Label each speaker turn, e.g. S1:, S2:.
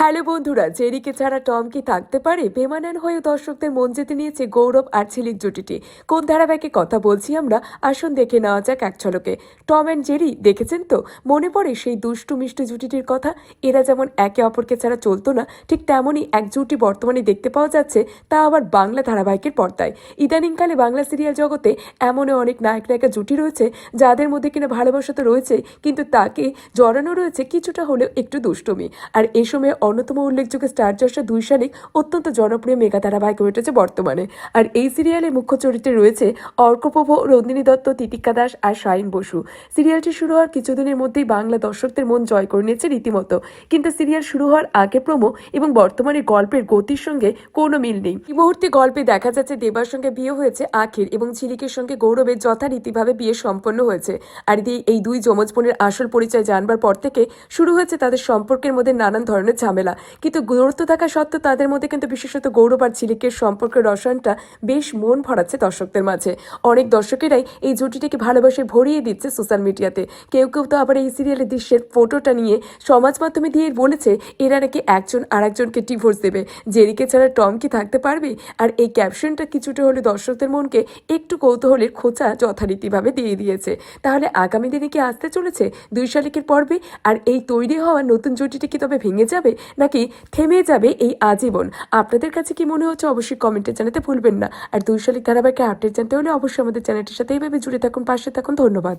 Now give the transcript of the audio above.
S1: Hello বন্ধুরা, জেরিকে ছাড়া Tom কি থাকতে পারে? বেমানান হয়ে দর্শকদের মন যেতে নিয়েছে গৌরব আর ঝিলিক জুটিটি। কোন ধারাবাহিকে কথা বলছি আমরা? আসুন দেখে নেওয়া যাক এক ঝলকে। টম অ্যান্ড জেরি, দেখেছেন তো? মনে পড়ে সেই দুষ্টু মিষ্টি জুটিটির কথা? এরা যেমন একে অপরকে ছাড়া চলতো না, ঠিক তেমনই এক জুটি বর্তমানে দেখতে পাওয়া যাচ্ছে, তা আবার বাংলা ধারাবাহিকের পর্দায়। ইদানিংকালে বাংলা সিরিয়াল জগতে এমনও অনেক নায়ক নায়িকা জুটি রয়েছে, যাদের মধ্যে কিনা ভালোবাসা তো রয়েছে কিন্তু তাকে জড়ানো রয়েছে কিছুটা হলেও একটু দুষ্টুমি। আর এ সময় অন্যতম উল্লেখযোগ্য স্টার জলসা দুই শালিক অত্যন্ত জনপ্রিয় মেগা ধারাবাহিক উঠেছে বর্তমানে। আর এই সিরিয়ালে মুখ্য চরিত্রে রয়েছে অর্কপ্রভ, রন্দিনী দত্ত, তিতিকা দাস আর শাইন বসু। সিরিয়ালটি শুরু হওয়ার কিছুদিনের মধ্যেই বাংলা দর্শকদের মন জয় করে নিয়েছে রীতিমতো। কিন্তু সিরিয়াল শুরু হওয়ার আগে প্রমো এবং বর্তমানে গল্পের গতির সঙ্গে কোনো মিল নেই। এই মুহূর্তে গল্পে দেখা যাচ্ছে দেবার সঙ্গে বিয়ে হয়েছে আখির এবং ঝিলিকের সঙ্গে গৌরবের যথারীতিভাবে বিয়ে সম্পন্ন হয়েছে। আর এই দুই যমজ বোনের আসল পরিচয় জানবার পর থেকে শুরু হয়েছে তাদের সম্পর্কের মধ্যে নানান ধরনের ঝামেলা। কিন্তু গুরুত্ব থাকা সত্ত্বেও তাদের মধ্যে কিন্তু বিশেষত গৌরব আর ঝিলিকের সম্পর্কের রসায়নটা বেশ মন ভরাচ্ছে দর্শকদের মাঝে। অনেক দর্শকেরাই এই জুটিটিকে ভালোবাসে ভরিয়ে দিচ্ছে সোশ্যাল মিডিয়াতে। কেউ কেউ তো আবার এই সিরিয়ালের দৃশ্যের ফটোটা নিয়ে সমাজ মাধ্যমে দিয়ে বলেছে, এরা নাকি একজন আর একজনকে ডিভোর্স দেবে। জেরিকে ছাড়া টম কি থাকতে পারবে? আর এই ক্যাপশনটা কিছুটা হলে দর্শকদের মনকে একটু কৌতূহলের খোঁচা যথারীতিভাবে দিয়ে দিয়েছে। তাহলে আগামী দিনে কি আসতে চলেছে দুই শালিকের পর্বে? আর এই তৈরি হওয়া নতুন জুটিটি কি তবে ভেঙে যাবে? নাকি থেমে যাবে এই আজীবন? আপনাদের কাছে কি মনে হচ্ছে? অবশ্যই কমেন্টে জানাতে ভুলবেন না। আর দুই শালিক ধারাবাহিক আপডেট জানতে হলে অবশ্যই আমাদের চ্যানেলটির সাথে এইভাবে জুড়ে থাকুন, পাশে থাকুন। ধন্যবাদ।